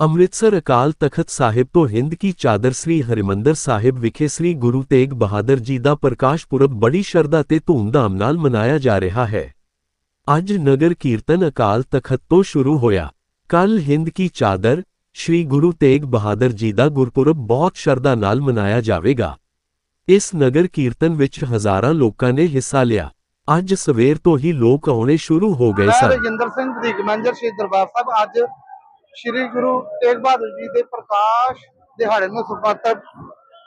ਅੰਮ੍ਰਿਤਸਰ ਅਕਾਲ ਤਖਤ ਸਾਹਿਬ ਤੋਂ ਹਿੰਦ ਕੀ ਚਾਦਰ ਸ੍ਰੀ ਹਰਿਮੰਦਰ ਸਾਹਿਬ ਵਿਖੇ ਸ੍ਰੀ ਗੁਰੂ ਤੇਗ ਬਹਾਦਰ ਜੀ ਦਾ ਪ੍ਰਕਾਸ਼ ਪੁਰਬ ਬੜੀ ਸ਼ਰਧਾ ਤੇ ਧੂਮਧਾਮ ਨਾਲ ਮਨਾਇਆ ਜਾ ਰਿਹਾ ਹੈ। ਅੱਜ ਨਗਰ ਕੀਰਤਨ ਅਕਾਲ ਤਖਤ ਤੋਂ ਸ਼ੁਰੂ ਹੋਇਆ। ਕੱਲ ਹਿੰਦ ਕੀ ਚਾਦਰ ਸ੍ਰੀ ਗੁਰੂ ਤੇਗ ਬਹਾਦਰ ਜੀ ਦਾ ਗੁਰਪੁਰਬ ਬਹੁਤ ਸ਼ਰਧਾ ਨਾਲ ਮਨਾਇਆ ਜਾਵੇਗਾ। ਇਸ ਨਗਰ ਕੀਰਤਨ ਵਿੱਚ ਹਜ਼ਾਰਾਂ ਲੋਕਾਂ ਨੇ ਹਿੱਸਾ ਲਿਆ। ਅੱਜ ਸਵੇਰ ਤੋਂ ਹੀ ਲੋਕ ਆਉਣੇ ਸ਼ੁਰੂ ਹੋ ਗਏ ਮੈਂ ਸਨ। ਰਜਿੰਦਰ ਸਿੰਘ ਵਧੀਕ ਮੈਨੇਜਰ ਸ਼੍ਰੀ ਦਰਬਾਰ ਸਾਹਿਬ ਅੱਜ ਸ਼੍ਰੀ ਗੁਰੂ ਤੇਗ ਬਹਾਦਰ ਜੀ ਦੇ ਪ੍ਰਕਾਸ਼ ਦਿਹਾੜੇ ਨੂੰ ਸਮਰਪਿਤ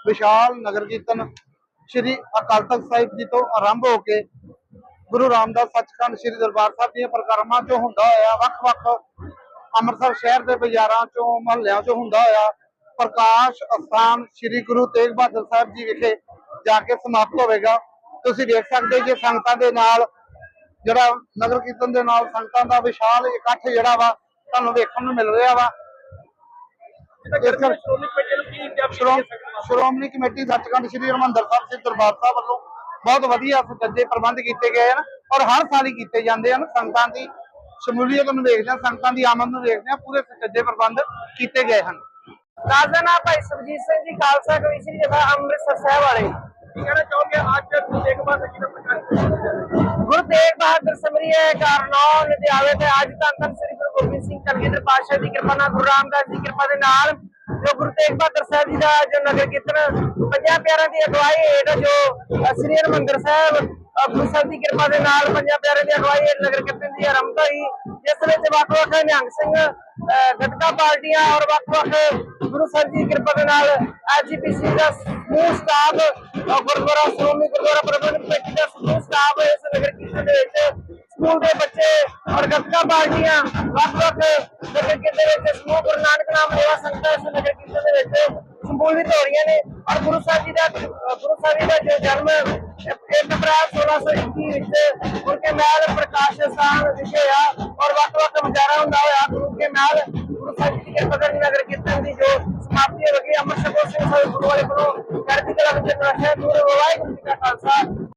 ਵਿਸ਼ਾਲ ਨਗਰ ਕੀਰਤਨ ਸ਼੍ਰੀ ਅਕਾਲ ਤਖਤ ਸਾਹਿਬ ਜੀ ਤੋਂ ਆਰੰਭ ਹੋ ਕੇ ਗੁਰੂ ਰਾਮਦਾਸ ਸੱਚਖੰਡ ਸ਼੍ਰੀ ਦਰਬਾਰ ਸਾਹਿਬ ਦੀਆਂ ਪ੍ਰਕਰਮਾਂ ਚੋਂ ਹੁੰਦਾ ਹੋਇਆ ਵੱਖ-ਵੱਖ ਅੰਮ੍ਰਿਤਸਰ ਸ਼ਹਿਰ ਦੇ ਬਾਜ਼ਾਰਾਂ ਚੋਂ ਮਹੱਲਿਆਂ ਚੋਂ ਹੁੰਦਾ ਹੋਇਆ ਪ੍ਰਕਾਸ਼ ਅਸਥਾਨ ਸ਼੍ਰੀ ਗੁਰੂ ਤੇਗ ਬਹਾਦਰ ਸਾਹਿਬ ਜੀ ਵਿਖੇ ਜਾ ਕੇ ਸਮਾਪਤ ਹੋਵੇਗਾ। ਤੁਸੀਂ ਦੇਖ ਸਕਦੇ ਜੇ ਸੰਗਤਾਂ ਦੇ ਨਾਲ, ਜਿਹੜਾ ਨਗਰ ਕੀਰਤਨ ਦੇ ਨਾਲ ਸੰਗਤਾਂ ਦਾ ਵਿਸ਼ਾਲ ਇਕੱਠ ਜਿਹੜਾ ਵਾ, ਤੁਹਾਨੂੰ ਵੇਖਣ ਨੂੰ ਮਿਲ ਰਿਹਾ ਵਾ। ਸ਼੍ਰੋਮਣੀ ਕਮੇਟੀ ਸੱਚਖੰਡ ਸ੍ਰੀ ਹਰਿਮੰਦਰ ਸਾਹਿਬ, ਸ੍ਰੀ ਦਰਬਾਰ ਸਾਹਿਬ ਵੱਲੋਂ ਬਹੁਤ ਵਧੀਆ ਸੁਚੱਜੇ ਪ੍ਰਬੰਧ ਕੀਤੇ ਗਏ ਹਨ ਔਰ ਹਰ ਸਾਲ ਹੀ ਕੀਤੇ ਜਾਂਦੇ ਹਨ। ਸੰਗਤਾਂ ਦੀ ਸ਼ਮੂਲੀਅਤ ਨੂੰ ਦੇਖਦੇ ਹਾਂ, ਸੰਗਤਾਂ ਦੀ ਆਮਦ ਨੂੰ ਦੇਖਦੇ ਹਾਂ, ਪੂਰੇ ਸੁਚੱਜੇ ਪ੍ਰਬੰਧ ਕੀਤੇ ਗਏ ਹਨ। ਰਾਜਾ ਨਾ ਭਾਈ ਸੁਰਜੀਤ ਸਿੰਘ ਜੀ, ਖਾਲਸਾ ਕਮਿਸ਼ਨ ਜਥਾ ਅੰਮ੍ਰਿਤਸਰ ਸਾਹਿਬ ਵਾਲੇ। ਗੁਰੂ ਤੇਗ ਬਹਾਦਰ ਸਮਰੀਏ ਕਾਰਨਾਮ ਨਿਧਿਆਵੇ ਤੇ ਅੱਜ ਤਾਂ ਤਨ ਸ੍ਰੀ ਗੁਰੂ ਗੋਬਿੰਦ ਸਿੰਘ ਕਲਗੀਧਰ ਪਾਤਸ਼ਾਹ ਦੀ ਕਿਰਪਾ ਨਾਲ ਗੁਰੂ ਰਾਮਦਾਸ ਦੀ ਕਿਰਪਾ ਦੇ ਨਾਲ ਜੋ ਗੁਰੂ ਤੇਗ ਬਹਾਦਰ ਸਾਹਿਬ ਜੀ ਦਾ ਜੋ ਨਗਰ ਕੀਰਤਨ ਪੰਜਾਂ ਪਿਆਰਿਆਂ ਦੀ ਅਗਵਾਈ ਹੇਠ ਜੋ ਸ੍ਰੀ ਹਰਿਮੰਦਰ ਸਾਹਿਬ ਗੁਰੂ ਸਾਹਿਬ ਦੀ ਕਿਰਪਾ ਦੇ ਨਾਲ ਪੰਜਾਂ ਪਿਆਰਿਆਂ ਦੀ ਅਗਵਾਈ ਹੇਠ ਨਗਰ ਕੀਰਤਨ ਦੀ ਆਰੰਭਤਾ ਹੋਈ ਜਿਸ ਵਿੱਚ ਵੱਖ-ਵੱਖ ਨਿਹੰਗ ਸਿੰਘ ਅ, ਗੱਤਕਾ ਪਾਰਟੀਆਂ ਔਰ ਵੱਖ-ਵੱਖ ਗੁਰੂ ਸਾਹਿਬ ਦੀ ਕਿਰਪਾ ਦੇ ਨਾਲ ਐਜੀਪੀਸੀ ਦਾ ਸਮੂਹ ਸਟਾਫ ਗੁਰਦੁਆਰਾ ਸ਼੍ਰੋਮਣੀ ਗੁਰਦੁਆਰਾ ਪ੍ਰਬੰਧਕ ਕਮੇਟੀ ਦਾ ਸਮੂਹ ਸਟਾਫ ਇਸ ਨਗਰ ਕੀਰਤਨ ਦੇ ਵਿੱਚ ਸਕੂਲ ਦੇ ਬੱਚੇ ਔਰ ਗੱਤਕਾ ਪਾਰਟੀਆਂ ਵੱਖ-ਵੱਖ ਨਗਰ ਕੀਰਤਨ ਦੇ ਵਿੱਚ ਸਮੂਹ ਗੁਰੂ ਨਾਨਕ ਨਾਮ ਲੇਵਾ ਸੰਗਤਾਂ ਇਸ ਨਗਰ ਕੀਰਤਨ ਦੇ ਵਿੱਚ ਸੰਬੋਧਿਤ ਹੋ ਰਹੀਆਂ ਨੇ। ਔਰ ਗੁਰੂ ਸਾਹਿਬ ਜੀ ਦਾ ਗੁਰੂ ਸਾਹਿਬ ਜੀ ਦਾ ਜਨਮ 1 ਅਪ੍ਰੈਲ 1621 ਵਿੱਚ ਉਨਕੇ ਮਹਿਲ ਪ੍ਰਕਾਸ਼ ਸਥਾਨ ਵਿਖੇ ਆ, ਔਰ ਵੱਖ-ਵੱਖ ਵਿਚਾਰਾ ਹੁੰਦਾ ਹੋਇਆ, ਗੁਰੂ ਕੇ ਮਹਿਲ, ਗੁਰੂ ਸਾਹਿਬ ਜੀ ਦੀ ਕਿਰਪਾ ਨਗਰ ਕੀਰਤਨ ਦੀ ਜੋ ਸਮਾਪਤੀ ਹੋ ਗਈ ਅੰਮ੍ਰਿਤ ਛਕੋ ਸਿੰਘ ਸਾਹਿਬ ਗੁਰੂ ਵਾਲੇ ਕੋਲੋਂ। ਚੜ੍ਹਦੀ ਕਲਾ ਵਿੱਚ ਪ੍ਰਕਾਸ਼ ਹੈ ਗੁਰੂ ਵਾਹਿਗੁਰੂ ਜੀ ਕਾ ਖਾਲਸਾ